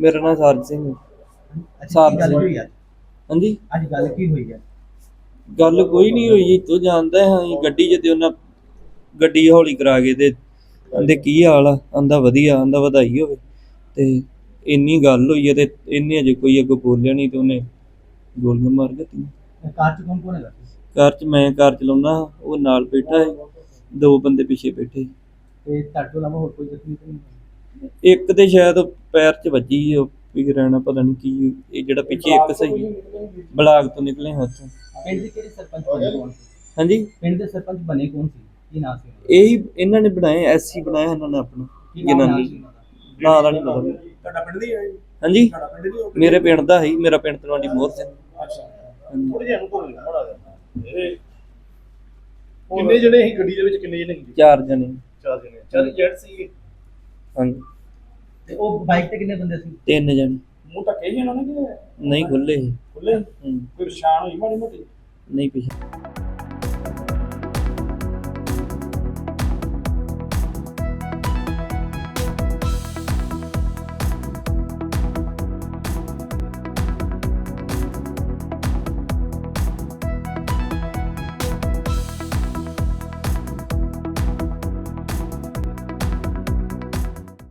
ਮੇਰਾ ਨਾਮ ਸਰਜ ਸਿੰਘ ਹੈ। ਅੱਜ ਕੀ ਗੱਲ ਸਿੰਘ। ਹੋਈ ਅੱਜ ਹਾਂਜੀ ਅੱਜ ਗੱਲ ਕੀ ਹੋਈ ਹੈ ਗੱਲ ਕੋਈ ਨਹੀਂ ਹੋਈ ਤੂੰ ਜਾਣਦਾ ਹੈ ਅਸੀਂ ਗੱਡੀ 'ਚ ਤੇ ਉਹਨਾਂ ਗੱਡੀ ਹੌਲੀ ਕਰਾ ਕੇ ਤੇ ਕਹਿੰਦੇ ਕੀ ਹਾਲ ਆ ਆਂਦਾ ਵਧੀਆ ਆਂਦਾ ਵਧਾਈ ਹੋਵੇ ਤੇ ਇੰਨੀ ਗੱਲ ਹੋਈ ਹੈ ਤੇ ਇੰਨੇ ਅਜੇ ਕੋਈ ਅੱਗੋਂ ਬੋਲਿਆ ਨਹੀਂ ਤੇ ਉਹਨੇ ਗੋਲੀਆਂ ਮਾਰ ਦਿੱਤੀਆਂ ਕਾਰ ਚ ਕੌਣ ਕੌਣ ਹੈਗਾ? ਕਾਰ 'ਚ ਮੈਂ ਕਾਰ ਚਲਾਉਣਾ ਉਹ ਨਾਲ ਬੈਠਾ ਹੈ ਦੋ ਬੰਦੇ ਪਿੱਛੇ ਬੈਠੇ ਤੇ ਤੁਹਾਡੇ ਤੋਂ ਇਲਾਵਾ ਹੋਰ ਕੋਈ ਜ਼ਖਮੀ ਤਾਂ ਨਹੀਂ ਹੋਇਆ? ਇੱਕ ਤੇ ਸ਼ਾਇਦ ਪੈਰ 'ਚ ਵੱਜੀ ਉਹ ਵੀ ਰਹਿਣਾ ਪਤਾ ਨਹੀਂ ਕੀ ਇਹ ਜਿਹੜਾ ਪਿੱਛੇ ਇੱਕ ਸਹੀ ਬਲਾਕ ਤੋਂ ਨਿਕਲੇ ਹਾਂ ਉੱਥੋਂ ਪਿੰਡ ਦੇ ਕਿਹੜੇ ਸਰਪੰਚ ਬਣੇ ਕੌਣ ਸੀ ਹਾਂਜੀ? ਪਿੰਡ ਦੇ ਸਰਪੰਚ ਬਣੇ ਕੌਣ ਸੀ? ਕੀ ਨਾਮ ਸੀ? ਇਹੀ ਇਹਨਾਂ ਨੇ ਬਣਾਏ ਐਸੀ ਬਣਾਇਆ ਇਹਨਾਂ ਨੇ ਆਪਣਾ ਕੀ ਨਾਮ ਜਨਾਨੀ। ਸੀ ਉਹਨਾਂ ਦਾ? ਨਾਂ ਦਾ ਨਹੀਂ ਪਤਾ। ਤੁਹਾਡਾ ਪਿੰਡ ਦੀ ਹੈ? ਹਾਂਜੀ? ਤੁਹਾਡਾ ਪਿੰਡ ਦੀ ਉਹ ਮੇਰੇ ਪਿੰਡ ਦਾ ਹੈ ਮੇਰਾ ਪਿੰਡ ਤਲਵੰਡੀ ਮੋਹਰ ਸਿੰਘ। ਅੱਛਾ। ਹਾਂਜੀ। ਥੋੜੀ ਜਿਹੀ ਅਨੁਭਵ ਨਹੀਂ ਥੋੜਾ ਜਿਹਾ। ਇਹ ਕਿੰਨੇ ਜਣੇ ਸੀ? ਗੱਡੀ ਦੇ ਵਿੱਚ ਕਿੰਨੇ ਜਣੇ ਸੀ? ਚਾਰ ਜਣੇ। ਚਾਰ ਜਣੇ। ਚਾਰ ਜੈਟ ਸੀ। ਹਾਂਜੀ। ਤੇ ਉਹ ਬਾਈਕ ਤੇ ਕਿੰਨੇ ਬੰਦੇ ਸੀ? ਤਿੰਨ ਜਣੇ। ਮੂੰਹ ਤਾਂ ਕਹੀ ਉਹਨਾਂ ਨੇ ਕਿ? ਨਹੀਂ ਖੁੱਲੇ ਖੁੱਲੇ ਹੂੰ, ਕੋਈ ਪਛਾਣ ਹੋਈ ਮਾੜੀ ਮੋਟੀ? ਨਹੀਂ ਪਿਛੇ।